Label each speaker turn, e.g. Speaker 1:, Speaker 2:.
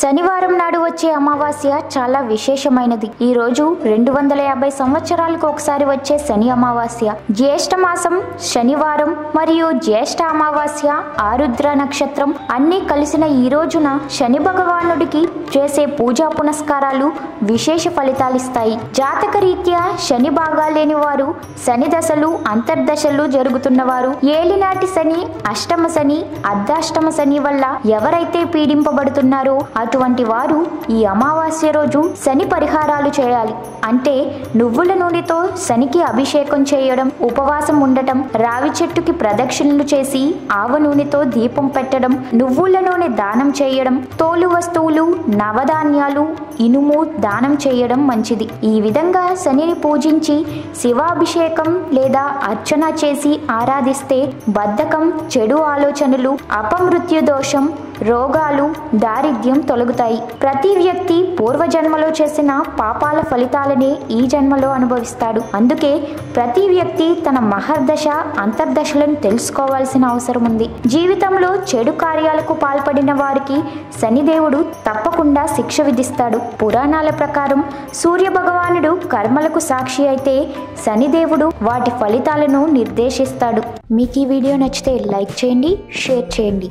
Speaker 1: శనివారం నాడు వచ్చే అమావాస్య చాలా విశేషమైనది. ఈ రోజు రెండు వందల యాభై సంవత్సరాలకు ఒకసారి వచ్చే శని అమావాస్య. జ్యేష్ఠ మాసం శనివారం మరియు జ్యేష్ఠ అమావాస్య ఆరుద్ర నక్షత్రం అన్నీ కలిసిన ఈ రోజున శని భగవానుడికి చేసే పూజా పునస్కారాలు విశేష ఫలితాలిస్తాయి జాతక రీత్యా శని బాగాలేని వారు శని దశలు అంతర్దశలు జరుగుతున్నవారు. ఏలినాటి శని అష్టమ శని అర్ధాష్టమ శని వల్ల ఎవరైతే పీడింపబడుతున్నారో అటువంటి వారు ఈ అమావాస్య రోజు శని పరిహారాలు చేయాలి. అంటే నువ్వుల నూనెతో శనికి అభిషేకం చేయడం ఉపవాసం ఉండటం రావి చెట్టుకి ప్రదక్షిణలు చేసి ఆవ నూనెతో దీపం పెట్టడం నువ్వుల నూనె దానం చేయడం తోలు వస్తువులు నవధాన్యాలు ఇనుము దానం చేయడం మంచిది. ఈ విధంగా శనిని పూజించి శివాభిషేకం లేదా అర్చన చేసి ఆరాధిస్తే బద్ధకం చెడు ఆలోచనలు అపమృత్యు దోషం రోగాలు దారిద్ర్యం తొలగుతాయి. ప్రతి వ్యక్తి పూర్వజన్మలో చేసిన పాపాల ఫలితాలనే ఈ జన్మలో అనుభవిస్తాడు. అందుకే ప్రతి వ్యక్తి తన మహర్దశ అంతర్దశలను తెలుసుకోవాల్సిన అవసరం ఉంది. జీవితంలో చెడు కార్యాలకు పాల్పడిన వారికి శనిదేవుడు తప్పకుండా శిక్ష విధిస్తాడు. పురాణాల ప్రకారం సూర్య భగవానుడు కర్మలకు సాక్షి అయితే శనిదేవుడు వాటి ఫలితాలను నిర్దేశిస్తాడు. మీకు ఈ వీడియో నచ్చితే లైక్ చేయండి షేర్ చేయండి.